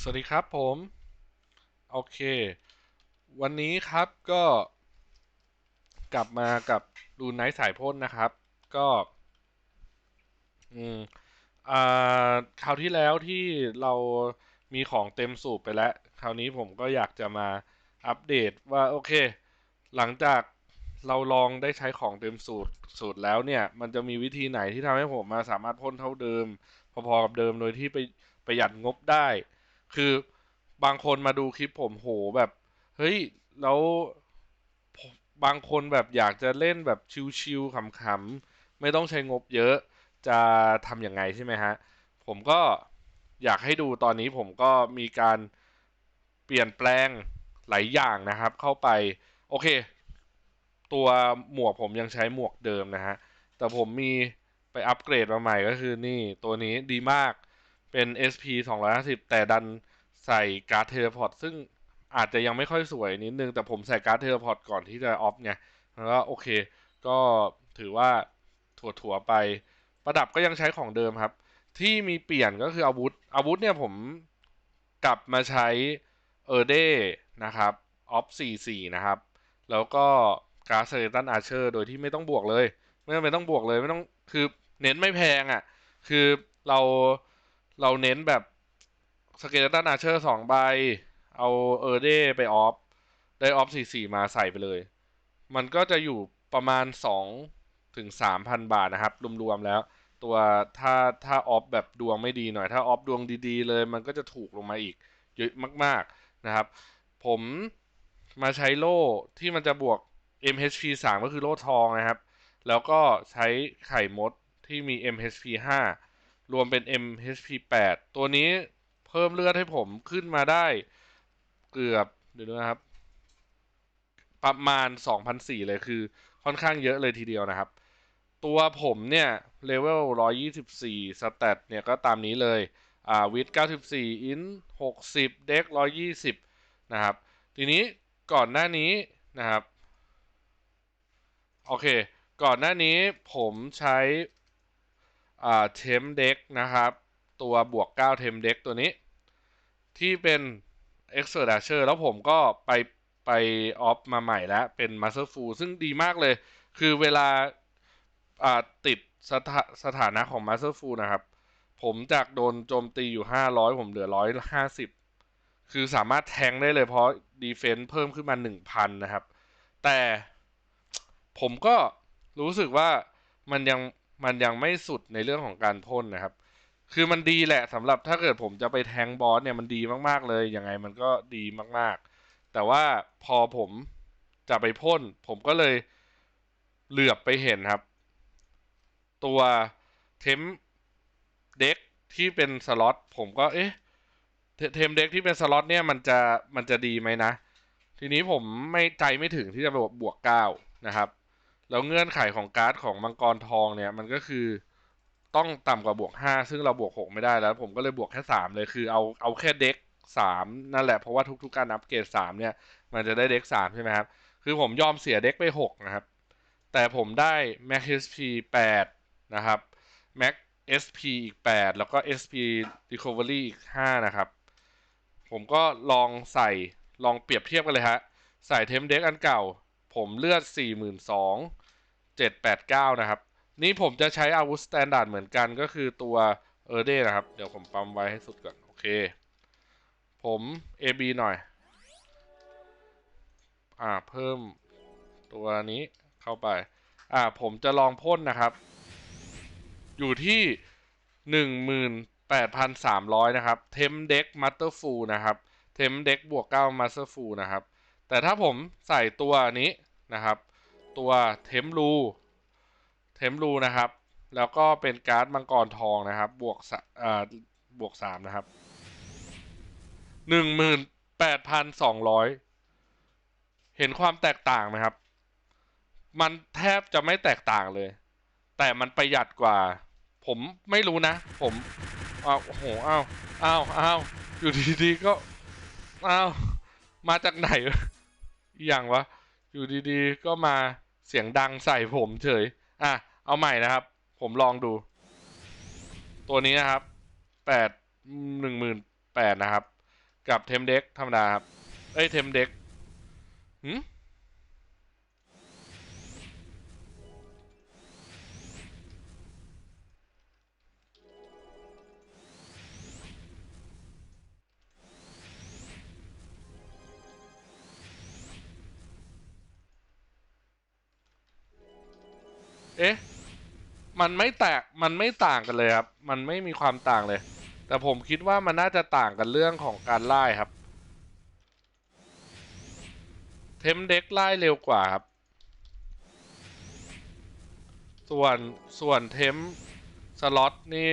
สวัสดีครับผม โอเค วันนี้ครับก็ กลับมากับดูไนท์สายพ่นนะครับ ก็ อืมอ่าคราวที่แล้วที่เรามีของเต็มสูบไปแล้ว คราวนี้ผมก็อยากจะมาอัปเดตว่าโอเค หลังจากเราลองได้ใช้ของเต็มสูตรสูตรแล้วเนี่ย มันจะมีวิธีไหนที่ทำให้ผมมาสามารถพ่นเท่าเดิม พอๆกับเดิมโดยที่ไปประหยัดงบได้ คือบางคนมาดูคลิปผมโหแบบ เฮ้ย แล้วบางคนแบบอยากจะเล่นแบบชิลๆขำๆ ไม่ต้องใช้งบเยอะจะทำยังไงใช่ไหมฮะ ผมก็อยากให้ดูตอนนี้ผมก็มีการเปลี่ยนแปลงหลายอย่างนะครับ เข้าไป โอเค ตัวหมวกผมยังใช้หมวกเดิมนะฮะ แต่ผมมีไปอัปเกรดมาใหม่ก็คือนี่ตัวนี้ดีมาก เป็น SP 250 แต่ดันใส่การ์ดเทเลพอร์ตซึ่งอาจจะยังไม่ค่อยสวยนิดนึง แต่ผมใส่การ์ดเทเลพอร์ตก่อนที่จะออฟไงแล้วก็โอเค ก็ถือว่าถั่วๆไปประดับก็ยังใช้ของเดิมครับ ที่มีเปลี่ยนก็คืออาวุธ อาวุธเนี่ยผมกลับมาใช้เออเดนะครับออฟ44 นะครับ แล้วก็การ์ดเซเลตันอาร์เชอร์โดยที่ไม่ต้องบวกเลย ไม่จำเป็นต้องบวกเลยไม่ต้องคือเน้นไม่แพงอะ่ะ คือเรา เราเน้นแบบสเกลตันอาเชอร์สองใบ เอาเออเดไปออฟ ได้ออฟ44มาใส่ไปเลย มันก็จะอยู่ประมาณ2ถึง3,000บาทนะครับ รวมๆแล้ว ตัวถ้าถ้าออฟแบบดวงไม่ดีหน่อย ถ้าออฟดวงดีๆ เลย มันก็จะถูกลงมาอีกเยอะมากๆนะครับ ผมมาใช้โล่ที่มันจะบวก MHP 3 ก็คือโล่ทองนะครับ แล้วก็ใช้ไข่มดที่มี MHP 5 รวมเป็น MHP 8ตัวนี้เพิ่มเลือดให้ผมขึ้นมาได้เกือบเดี๋ยวนะครับ ประมาณ 2,004เลยคือค่อนข้างเยอะเลยทีเดียวนะครับ ตัวผมเนี่ยเลเวล124สเตตเนี่ยก็ตามนี้เลยอ่าวิด94 อิน60 เด็ก120 นะครับ ทีนี้ก่อนหน้านี้นะครับ โอเค ก่อนหน้านี้ผมใช้ เทมเด็กนะครับ ตัวบวก9เทมเด็กตัวนี้ ที่เป็น e x e r d a s h e r แล้วผมก็ไปไปออฟมาใหม่แล้ว เป็น Master f u l ซึ่งดีมากเลย คือเวลาอ่าติดสถาสถานะของ Master f u l นะครับ ผมจากโดนโจมตีอยู่ 500 ผมเหลือ 150 คือสามารถแทงได้เลยเพราะดีเฟน s ์เพิ่มขึ้นมา 1,000 นะครับ แต่ผมก็รู้สึกว่ามันยัง มันยังไม่สุดในเรื่องของการพ่นนะครับ คือมันดีแหละสำหรับถ้าเกิดผมจะไปแทงบอสเนี่ยมันดีมากๆเลยยังไงมันก็ดีมากๆ แต่ว่าพอผมจะไปพ่น ผมก็เลยเหลือบไปเห็นครับ ตัวเทมเด็กที่เป็นสล็อตผมก็เอ๊ะเทมเด็กที่เป็นสล็อตเนี่ยมันจะมันจะดีไหมนะ ทีนี้ผมไม่ใจไม่ถึงที่จะบวกบวกเก้านะครับ แล้วเงื่อนไขของการ์ดของมังกรทองเนี่ยมันก็คือต้องต่ำกว่าบวกห้าซึ่งเราบวกหกไม่ได้แล้ว ผมก็เลยบวกแค่สามเลยคือเอาเอาแค่เด็กสามนั่นแหละเพราะว่าทุกๆการอัปเกรดสามเนี่ยมันจะได้เด็กสามใช่ไหมครับ คือผมยอมเสียเด็กไปหกนะครับ แต่ผมได้ Max SP 8นะครับ Max SP อีก8แล้วก็ SP Recovery อีก5นะครับ ผมก็ลองใส่ลองเปรียบเทียบกันเลยฮะ ใส่เทมเด็กอันเก่า ผมเลือด42,789นสองะครับ นี่ผมจะใช้อาวุธสแตนดาร์ดเหมือนกันก็คือตัวเออร์เดนะครับ เดี๋ยวผมปั๊มไว้ให้สุดก่อน โอเค ผม AB หน่อย อ่า เพิ่มตัวนี้เข้าไป อ่า ผมจะลองพ่นนะครับ อยู่ที่หนึ่งหมื่นแปดพันสามร้อยนะครับ เทมเด็กมัตเตอร์ฟูนะครับ เทมเด็กบวกเก้ามัตเตอร์ฟูนะครับ แต่ถ้าผมใส่ตัวนี้นะครับ ตัวเทมรูเทมรูนะครับ แล้วก็เป็นการ์ดมังกรทองนะครับ บวกอ่าบวกสามนะครับหนึ่งหมื่นแปดพันสองร้อยเห็นความแตกต่างไหมครับ มันแทบจะไม่แตกต่างเลย แต่มันประหยัดกว่า ผมไม่รู้นะ ผมอ้าวโอ้โหอ้าวอ้าวอ้าวอยู่ดีๆก็อ้าวมาจากไหน อย่างวะ อยู่ดีๆก็มา เสียงดังใส่ผมเฉย อะ เอาใหม่นะครับ ผมลองดู ตัวนี้นะครับแปดหนึ่งหมื่นแปดนะครับ กับเทมเด็กธรรมดาครับ เอ้ยเทมเด็กหืม เอ๊ะ มันไม่แตก มันไม่ต่างกันเลยครับ มันไม่มีความต่างเลย แต่ผมคิดว่ามันน่าจะต่างกันเรื่องของการไล่ครับ เทมเด็กไล่เร็วกว่าครับ ส่วนส่วนเทมสล็อตนี่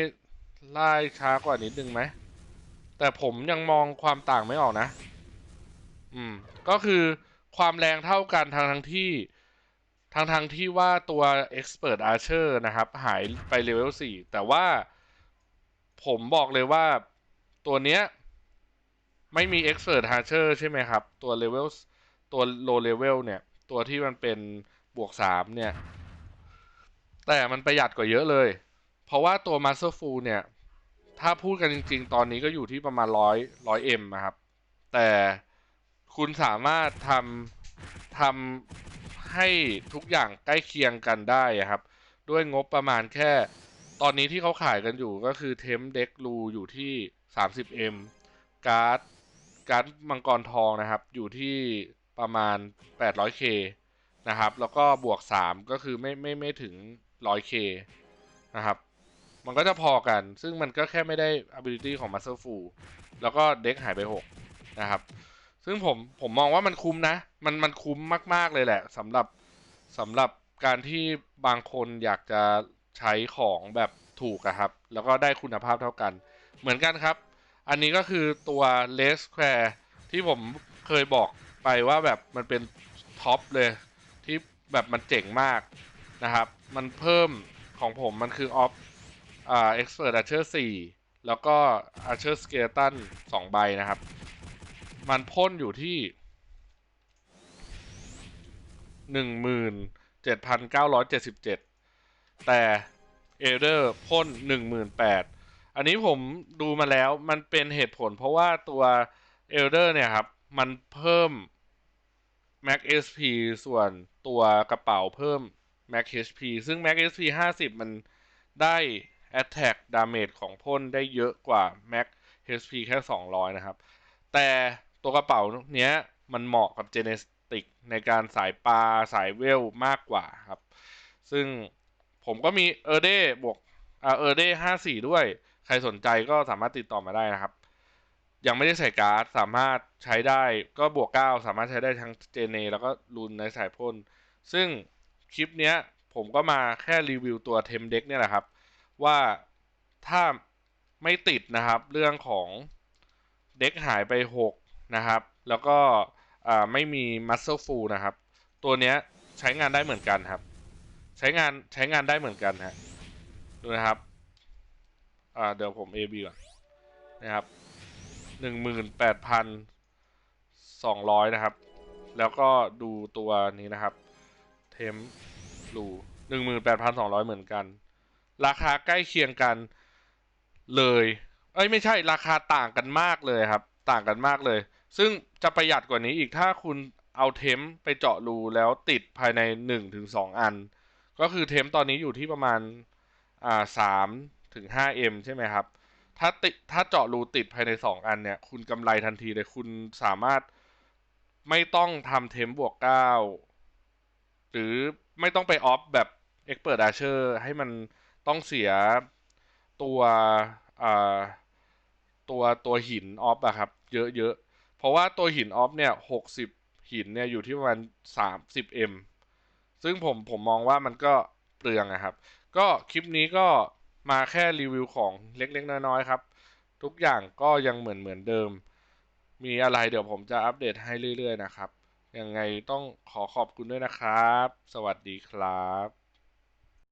ไล่ช้ากว่านิดนึงไหม แต่ผมยังมองความต่างไม่ออกนะ อืม ก็คือความแรงเท่ากันทางทั้งที่ ทางทางที่ว่าตัว Expert Archer นะครับ หายไปเลเวล4แต่ว่าผมบอกเลยว่าตัวเนี้ย ไม่มี Expert Archer ใช่ไหมครับ ตัวเลเวลตัว low level เนี่ย ตัวที่มันเป็นบวก 3 เนี่ย แต่มันประหยัดกว่าเยอะเลย เพราะว่าตัว Masterful เนี่ย ถ้าพูดกันจริง ๆ ตอนนี้ก็อยู่ที่ประมาณร้อยร้อยเอ็มนะครับ แต่คุณสามารถทำทำ ให้ทุกอย่างใกล้เคียงกันได้ครับ ด้วยงบประมาณแค่ ตอนนี้ที่เขาขายกันอยู่ก็คือเทมเด็กรูอยู่ที่ 30M การ์ดการ์ดมังกรทองนะครับ อยู่ที่ประมาณ 800K นะครับ แล้วก็บวก 3 ก็คือไม่ไม่ไม่ถึง 100K นะครับ มันก็จะพอกัน ซึ่งมันก็แค่ไม่ได้ ability ของ Master Full แล้วก็เด็กหายไป 6 นะครับ ซึ่งผมผมมองว่ามันคุ้มนะ มันมันคุ้มมาก ๆเลยแหละสำหรับสำหรับการที่บางคนอยากจะใช้ของแบบถูกอะครับ แล้วก็ได้คุณภาพเท่ากัน เหมือนกันครับ อันนี้ก็คือตัว l e s q u a r e ที่ผมเคยบอกไปว่าแบบมันเป็นท็อปเลย ที่แบบมันเจ๋งมากนะครับ มันเพิ่มของผมมันคือออฟอ่า expert archer 4แล้วก็ archer skeleton 2ใบนะครับ มันพ่นอยู่ที่17,977แต่เอเดอร์พ่น18,000อันนี้ผมดูมาแล้วมันเป็นเหตุผลเพราะว่าตัวเอเดอร์เนี่ยครับ มันเพิ่ม Max SP ส่วนตัวกระเป๋าเพิ่ม Max HP ซึ่ง Max SP 50 มันได้ Attack Damage ของพ่นได้เยอะกว่า Max HP แค่ 200 นะครับ แต่ ตัวกระเป๋าเนี้ยมันเหมาะกับเจเนสติกในการสายปลาสายเวลมากกว่าครับ ซึ่งผมก็มีเออร์เดบวกเออร์เดห้าสี่ด้วย ใครสนใจก็สามารถติดต่อมาได้นะครับ ยังไม่ได้ใส่การ์ดสามารถใช้ได้ก็บวกเก้าสามารถใช้ได้ทั้งเจเนแล้วก็รุนในสายพ่น ซึ่งคลิปเนี้ยผมก็มาแค่รีวิวตัวเทมเด็กเนี่ยแหละครับ ว่าถ้าไม่ติดนะครับ เรื่องของเด็กหายไป 6 นะครับ แล้วก็ไม่มี muscle full นะครับ ตัวเนี้ยใช้งานได้เหมือนกันครับ ใช้งานใช้งานได้เหมือนกันฮะดูนะครับเดี๋ยวผม AB ก่อนนะครับหนึ่งหมื่นแปดพันสองร้อยนะครับ แล้วก็ดูตัวนี้นะครับ เทมรูหนึ่งหมื่นแปดพันสองร้อยเหมือนกัน ราคาใกล้เคียงกันเลย เอ้ยไม่ใช่ราคาต่างกันมากเลยครับ ต่างกันมากเลย ซึ่งจะประหยัดกว่านี้อีกถ้าคุณเอาเทมไปเจาะรูแล้วติดภายในหนึ่งถึงสองอัน ก็คือเทมตอนนี้อยู่ที่ประมาณอ่าสามถึงห้าเอ็มใช่ไหมครับ ถ้าติดถ้าเจาะรูติดภายในสองอันเนี่ย คุณกำไรทันทีเลยคุณสามารถไม่ต้องทำเทมบวกเก้าหรือไม่ต้องไปออฟแบบ Expert Archer ให้มันต้องเสียตัวตัวตัวหินออฟอะครับ เยอะๆ เพราะว่าตัวหินออฟเนี่ยหกสิบหินเนี่ยอยู่ที่ประมาณสามสิบเอ็มซึ่งผมผมมองว่ามันก็เปลืองอะครับ ก็คลิปนี้ก็มาแค่รีวิวของเล็กๆ น้อยๆครับ ทุกอย่างก็ยังเหมือนเหมือนเดิม มีอะไรเดี๋ยวผมจะอัปเดตให้เรื่อยๆนะครับ ยังไงต้องขอขอบคุณด้วยนะครับ สวัสดีครับ